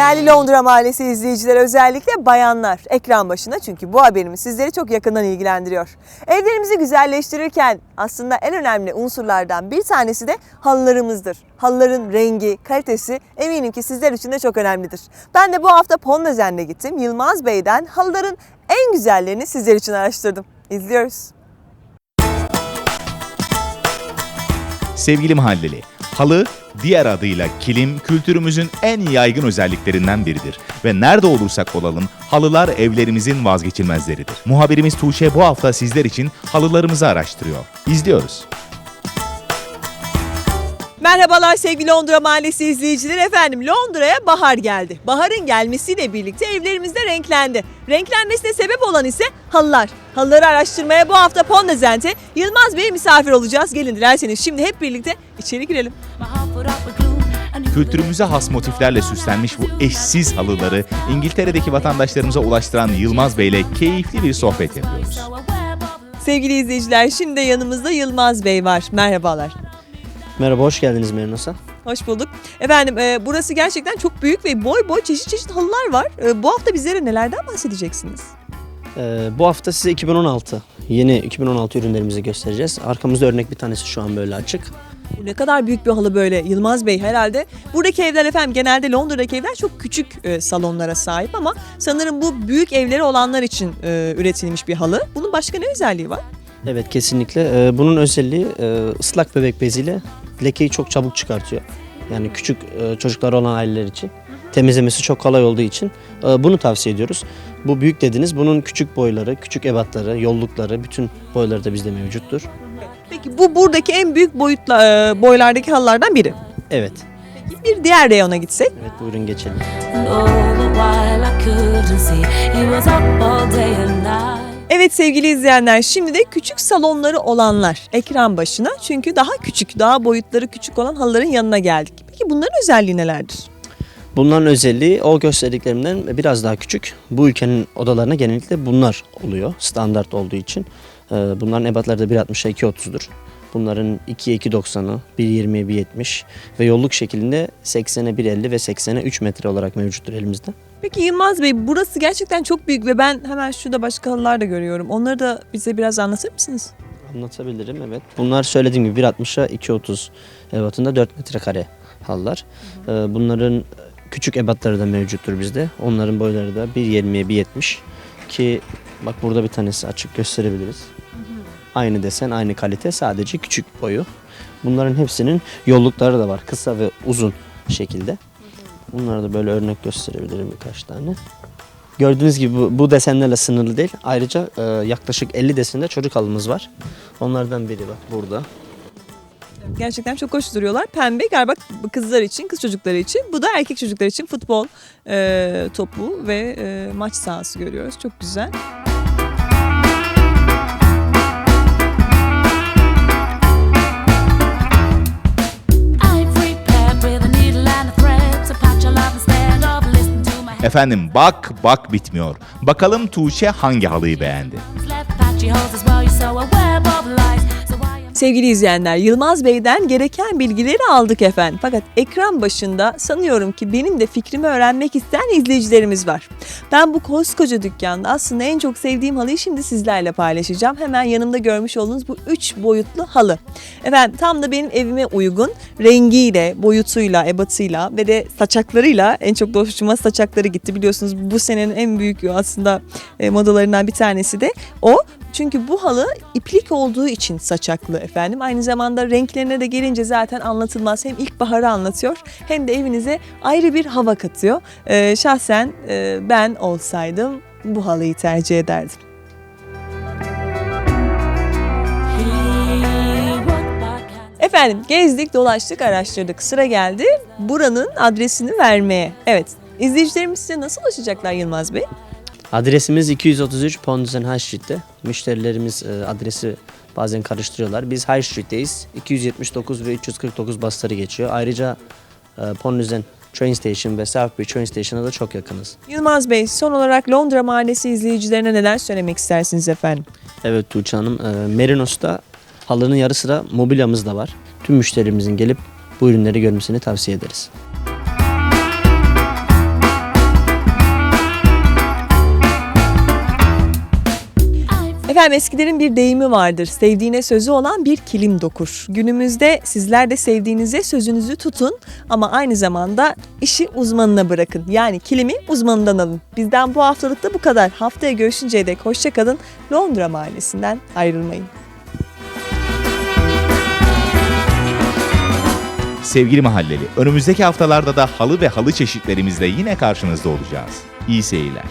Değerli Londra Mahallesi izleyicileri özellikle bayanlar ekran başında çünkü bu haberimiz sizleri çok yakından ilgilendiriyor. Evlerimizi güzelleştirirken aslında en önemli unsurlardan bir tanesi de halılarımızdır. Halıların rengi, kalitesi eminim ki sizler için de çok önemlidir. Ben de bu hafta Pondezen'de gittim. Yılmaz Bey'den halıların en güzellerini sizler için araştırdım. İzliyoruz. Sevgili mahalleli, halı diğer adıyla kilim kültürümüzün en yaygın özelliklerinden biridir. Ve nerede olursak olalım halılar evlerimizin vazgeçilmezleridir. Muhabirimiz Tuğçe bu hafta sizler için halılarımızı araştırıyor. İzliyoruz. Merhabalar sevgili Londra Mahallesi izleyicileri efendim. Londra'ya bahar geldi. Baharın gelmesiyle birlikte evlerimiz de renklendi. Renklenmesine sebep olan ise halılar. Halıları araştırmaya bu hafta Pondezent'e Yılmaz Bey misafir olacağız. Gelin dilerseniz şimdi hep birlikte içeri girelim. Kültürümüze has motiflerle süslenmiş bu eşsiz halıları İngiltere'deki vatandaşlarımıza ulaştıran Yılmaz Bey ile keyifli bir sohbet yapıyoruz. Sevgili izleyiciler şimdi de yanımızda Yılmaz Bey var. Merhabalar. Merhaba, hoş geldiniz Merinos'a. Hoş bulduk. Efendim e, burası gerçekten çok büyük ve boy boy çeşit çeşit halılar var. E, bu hafta bizlere nelerden bahsedeceksiniz? Ee, bu hafta size 2016, yeni 2016 ürünlerimizi göstereceğiz. Arkamızda örnek bir tanesi şu an böyle açık. Bu ne kadar büyük bir halı böyle Yılmaz Bey herhalde. Buradaki evler efendim genelde Londra'daki evler çok küçük e, salonlara sahip ama sanırım bu büyük evleri olanlar için e, üretilmiş bir halı. Bunun başka ne özelliği var? Evet, kesinlikle. Ee, bunun özelliği e, ıslak bebek beziyle lekeyi çok çabuk çıkartıyor. Yani küçük e, çocuklar olan aileler için. Temizlemesi çok kolay olduğu için e, bunu tavsiye ediyoruz. Bu büyük dediniz, bunun küçük boyları, küçük ebatları, yollukları, bütün boyları da bizde mevcuttur. Peki bu buradaki en büyük boyutla e, boylardaki halılardan biri. Evet, Peki bir diğer reyona gitsek. evet buyurun geçelim. And all the while I couldn't see he was up all day and night. Evet sevgili izleyenler şimdi de küçük salonları olanlar ekran başına. Çünkü daha küçük, daha boyutları küçük olan halıların yanına geldik. Peki bunların özelliği nelerdir? Bunların özelliği o gösterdiklerimden biraz daha küçük. Bu ülkenin odalarına genellikle bunlar oluyor standart olduğu için. Ee, Bunların ebatları da 1.60'a 2.30'dur. Bunların 2'ye 2.90'ı, 1.20'ye 1.70 ve yolluk şeklinde 80'e 1.50 ve 80'e 3 metre olarak mevcuttur elimizde. Peki Yılmaz Bey burası gerçekten çok büyük ve ben hemen şurada başka halılar da görüyorum. Onları da bize biraz anlatır mısınız? Anlatabilirim evet. Bunlar söylediğim gibi 1.60'a 2.30 ebatında 4 metrekare halılar. Ee, Bunların küçük ebatları da mevcuttur bizde. Onların boyları da 1.20'ye 1.70 ki bak burada bir tanesi açık gösterebiliriz. Aynı desen, aynı kalite sadece küçük boyu. Bunların hepsinin yollukları da var kısa ve uzun şekilde. Bunları da böyle örnek gösterebilirim birkaç tane. Gördüğünüz gibi bu, bu desenlerle sınırlı değil. Ayrıca e, yaklaşık 50 desende çocuk halımız var. Onlardan biri bak burada. Gerçekten çok hoş duruyorlar. Pembe galiba kızlar için, kız çocukları için. Bu da erkek çocuklar için futbol e, topu ve e, maç sahası görüyoruz. Çok güzel. Efendim bak bak bitmiyor. Bakalım Tuğçe hangi halıyı beğendi? Sevgili izleyenler, Yılmaz Bey'den gereken bilgileri aldık efendim. Fakat ekran başında sanıyorum ki benim de fikrimi öğrenmek isteyen izleyicilerimiz var. Ben bu koskoca dükkanda aslında en çok sevdiğim halıyı şimdi sizlerle paylaşacağım. Hemen yanımda görmüş olduğunuz bu üç boyutlu halı. Efendim tam da benim evime uygun rengiyle, boyutuyla, ebatıyla ve de saçaklarıyla en çok da hoşuma saçakları gitti. Biliyorsunuz bu senenin en büyük aslında e, modalarından bir tanesi de o. Çünkü bu halı iplik olduğu için saçaklı efendim. Aynı zamanda renklerine de gelince zaten anlatılmaz. Hem ilkbaharı anlatıyor hem de evinize ayrı bir hava katıyor. Ee, şahsen e, ben olsaydım bu halıyı tercih ederdim. Efendim gezdik, dolaştık, araştırdık. Sıra geldi buranın adresini vermeye. Evet, izleyicilerimiz size nasıl ulaşacaklar Yılmaz Bey? Adresimiz 233 Ponduzen High Street'te. Müşterilerimiz e, adresi bazen karıştırıyorlar. Biz High Street'teyiz. 279 ve 349 basları geçiyor. Ayrıca e, Ponduzen Train Station ve Southbridge Train Station'a da çok yakınız. Yılmaz Bey, son olarak Londra Mahallesi izleyicilerine neler söylemek istersiniz efendim? Evet Tuğçe Hanım, e, Merinos'ta halının yarı sıra mobilyamız da var. Tüm müşterimizin gelip bu ürünleri görmesini tavsiye ederiz. Efendim eskilerin bir deyimi vardır. Sevdiğine sözü olan bir kilim dokur. Günümüzde sizler de sevdiğinize sözünüzü tutun ama aynı zamanda işi uzmanına bırakın. Yani kilimi uzmanından alın. Bizden bu haftalıkta bu kadar. Haftaya görüşünceye dek hoşçakalın. Londra Mahallesi'nden ayrılmayın. Sevgili mahalleli, önümüzdeki haftalarda da halı ve halı çeşitlerimizle yine karşınızda olacağız. İyi seyirler.